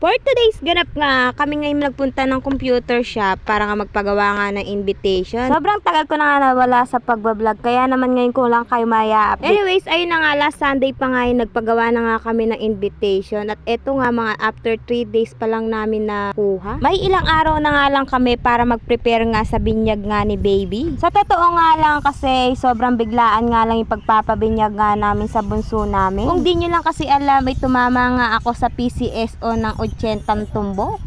For today's ganap nga, kami ngayon nagpunta ng computer shop para nga magpagawa nga ng invitation. Sobrang tagal ko na nga nawala sa pagbablog, kaya naman ngayon ko lang kayo maya update. Anyways, ayun na nga, last Sunday pa nga yung nagpagawa na nga kami ng invitation. At eto nga mga after 3 days pa lang namin na kuha. May ilang araw na nga lang kami para mag-prepare nga sa binyag nga ni baby. Sa totoo nga lang kasi sobrang biglaan nga lang yung pagpapabinyag nga namin sa bunso namin. Kung di nyo lang kasi alam, ay tumama nga ako sa PCSO ng 80 tumbok.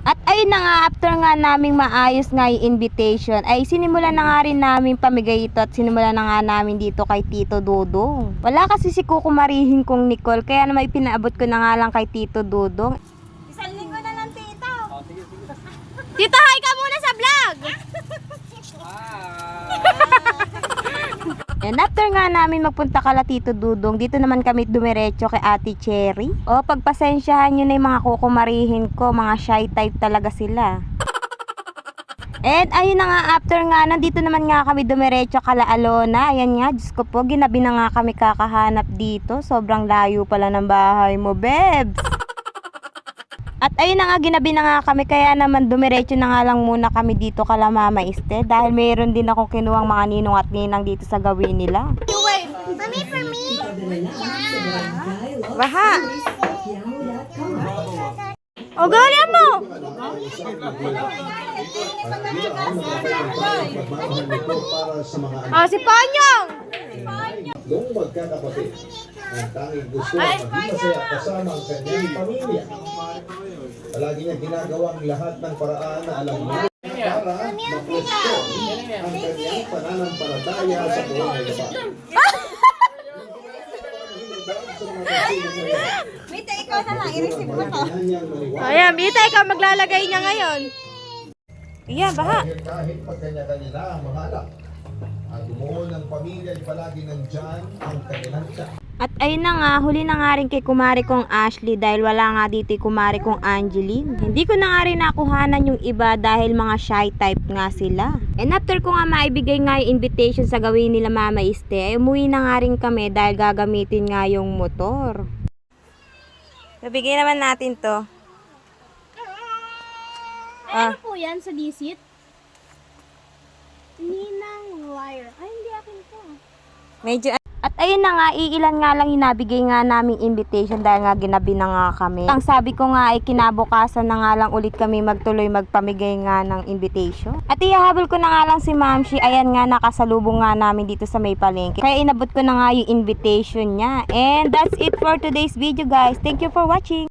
At ayun na nga, after nga naming maayos nga yung invitation, ay sinimulan na nga rin namin pamigay ito at sinimulan na nga namin dito kay Tito Dudong. Wala kasi si kukumarihin kong Nicole, kaya naman ipinaabot ko na nga lang kay Tito Dudong. Isang linggo na lang, Tito. Tito, hi ka muna sa And after nga namin magpunta kala Tito Dudong, dito naman kami dumiretso kay Ate Cherry. O, pagpasensyahan nyo na yung mga kukumarihin ko, mga shy type talaga sila. And ayun na nga, after nga, nandito naman nga kami dumiretso kala Alona. Ayan nga, Diyos ko po, ginabi na nga kami kakahanap dito. Sobrang layo pala ng bahay mo, Bebs. At ayun na nga, ginabi na nga kami, kaya naman dumiretso na nga lang muna kami dito kala Mama Este. Dahil mayroon din akong kinuwang mga ninong at ninang dito sa gawin nila. Mommy, for me? Baha! O, gawin mo! para sa mga anak O, si Panyong! Ng magkakapatid. Ang tanging gusto maging masaya kasama ang kanyang pamilya. Palagi niya ginagawang lahat ng paraan na alam niya para mapwesto ang kanyang pananampalataya sa buhay na ba. Mita, ikaw na lang. I-receive mo to. Ayan, Bita, ikaw maglalagay niya ngayon. Ayan, baha. Kahit pagkanya-kanya na ang mga anak, at umuol ng pamilya ay palagi nandyan ang kanilang. At ayun na nga, huli na nga rin kay kumari kong Ashley dahil wala nga dito yung kumari kong Angeline. Hindi ko na nga rin nakuhanan yung iba dahil mga shy type nga sila. And after ko nga maibigay nga yung invitation sa gawin nila Mama Iste, ay umuwi na nga rin kami dahil gagamitin nga yung motor. Nabigay naman natin to. Ah. Ano po yan sa disit? Ninang wire. Ay, hindi akin to. Medyo at ayun na nga, iilan nga lang yung nga naming invitation dahil nga ginabi na nga kami. Ang sabi ko nga ay kinabukasan na nga lang ulit kami magtuloy magpamigay nga ng invitation. At ihahabol ko na nga lang si Mamshi, ayan nga nakasalubong nga namin dito sa may palengke. Kaya inabot ko na nga yung invitation niya. And that's it for today's video guys. Thank you for watching.